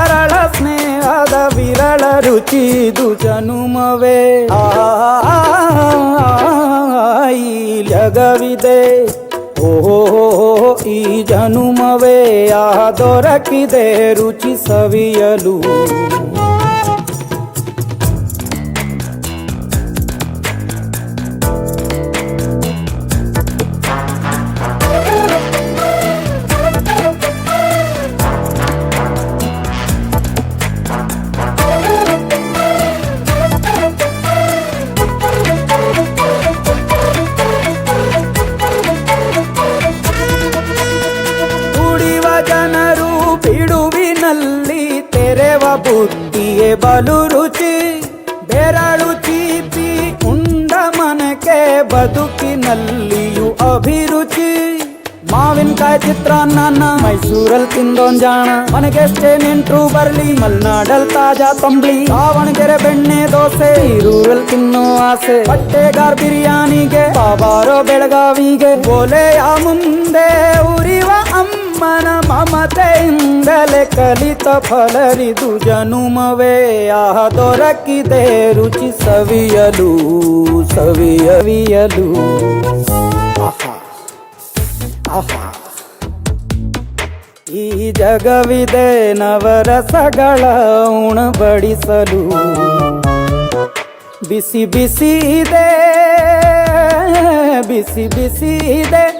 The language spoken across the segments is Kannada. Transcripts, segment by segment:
ಸರಳ ಸ್ನೇಹದ ವಿರಳ ರುಚಿದು ಜನುಮವೇ ಆ ಈ ಜಗವಿದೆ ಓಹೋ ಈ ಜನುಮವೇ. ಆ, ದೊರಕಿದೆ ರುಚಿ ಸವಿಯಲು. ಜನರು ಬಿಡುವಿನಲ್ಲಿ ತೆರೆವ ಬುದ್ಧಿಯೇ ಬಲು ರುಚಿ, ಬೆರಳು ಚೀಪಿ ಉಂಡ ಮನಕ್ಕೆ ಬದುಕಿನಲ್ಲಿಯೂ ಅಭಿರುಚಿ. ಮಾವಿನಕಾಯಿ ಚಿತ್ರಾನ್ನ ಮೈಸೂರಲ್ಲಿ ತಿಂದೊಂದ್ ಜಾಣ, ಮನೆಗೆಷ್ಟೇ ನೆಂಟ್ರು ಬರ್ಲಿ, ಮಲ್ನಾಡಲ್ ತಾಜಾ ತಂಬ್ಳಿ. ದಾವಣಗೆರೆ ಬೆಣ್ಣೆ ದೋಸೆ ಈರೂರಲ್ಲಿ ತಿನ್ನೋ ಆಸೆ. ಬಟ್ಟೆಗಾರ್ ಬಿರಿಯಾನಿಗೆ ಬಾಬಾರೋ ಬೆಳಗಾವಿಗೆ ಬೋಲೆಯ ಮುಂದೆ ಅಮ್ಮನ ಮಮತೆಯಿಂದಲೇ ಕಲಿತ ಫಲರಿದು ಜನುಮವೇ. ಆಹ, ದೊರಕಿದೆ ರುಚಿ ಸವಿಯಲು, ಸವಿಯವಿಯಲು. ಆಹಾ ಆಹಾ. ಈ ಜಗವಿದೆ ನವರಸಗಳ ಉಣಬಡಿಸಲು. ಬಿಸಿ ಬಿಸಿ ಇದೆ, ಬಿಸಿ ಬಿಸಿ ಇದೆ.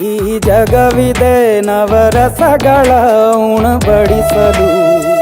ಈ ಜಗವಿದೆ ನವರಸಗಳ ಉಣಬಡಿಸಲು.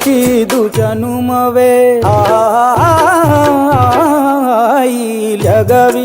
ರುಚಿದು ಜನುಮವೇ ಆ ಈ ಲಗವಿ